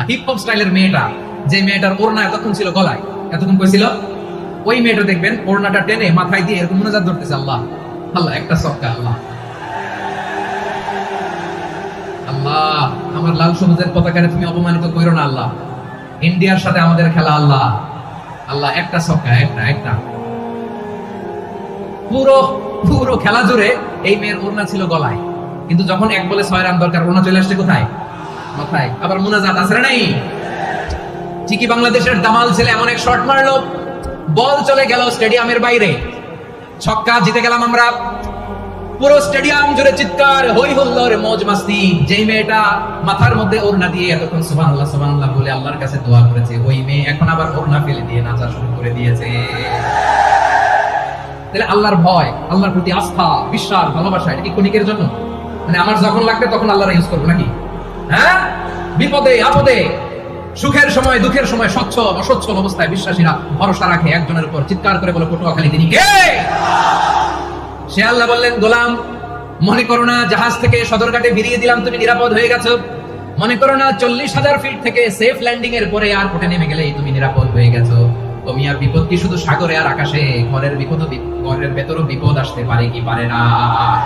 Hip hop স্টাইলের মেয়েটা, যে মেয়েটার ওড়না এতক্ষণ ছিল গলায়, এতক্ষণ কইছিল, ওই মেয়েটা দেখবেন ওড়নাটা টেনে মাথায় দিয়ে এরকম ধরতেছে, আল্লাহ আল্লাহ, একটা আল্লাহ। আল্লাহ, আমার লাল সবুজের পতাকারে তুমি অপমানিত করো না, আল্লাহ। ইন্ডিয়ার সাথে আমাদের খেলা, আল্লাহ। আল্লাহ, একটা একটা একটা। পুরো পুরো খেলা জুড়ে এই মেয়ের ওড়না ছিল গলায়। কিন্তু যখন এক বলে ছয় রান দরকার, ওড়না চলে আসছে কোথায়? মাথায়। আবার আছে নাই? ঠিকই বাংলাদেশের দামাল ছেলে এমন এক শট মারলো। বল চলে গেল স্টেডিয়ামের বাইরে। ছক্কা জিতে গেলাম আমরা। পুরো স্টেডিয়াম জুড়ে চিৎকার, হই মাস্তি। মেয়েটা মাথার মধ্যে ওড়না দিয়ে এতক্ষণ সুবহানাল্লাহ সুবহানাল্লাহ বলে আল্লাহর কাছে দোয়া করেছে, ওই মেয়ে এখন আবার ওড়না ফেলে দিয়ে নাচা শুরু করে দিয়েছে। তাহলে আল্লাহর ভয়, আল্লাহর প্রতি আস্থা, বিশ্বাস, ভালোবাসা, এটা কি ক্ষণিকের জন্য? মানে আমার যখন লাগবে তখন আল্লাহর ইউজ করব নাকি? বিপদে, আপদে, সুখের সময়, দুঃখের সময় স্বচ্ছ অসচ্ছল অবস্থায় বিশ্বাসীরা ভরসা রাখে একজনের উপর। চিৎকার করে বলে, পটুয়াখালী তিনি কে? সে বললেন, গোলাম, মনে করো না, জাহাজ থেকে সদরঘাটে ভিড়িয়ে দিলাম, তুমি নিরাপদ হয়ে গেছো। মনে করো না, চল্লিশ হাজার ফিট থেকে সেফ ল্যান্ডিং এর পরে আর কোটে নেমে গেলেই তুমি নিরাপদ হয়ে গেছো। ও মিয়া বিপদ কি, শুধু সাগরে আর আকাশে? ঘরের বিপদ, ঘরের ভেতরও বিপদ আসতে পারে কি পারে না?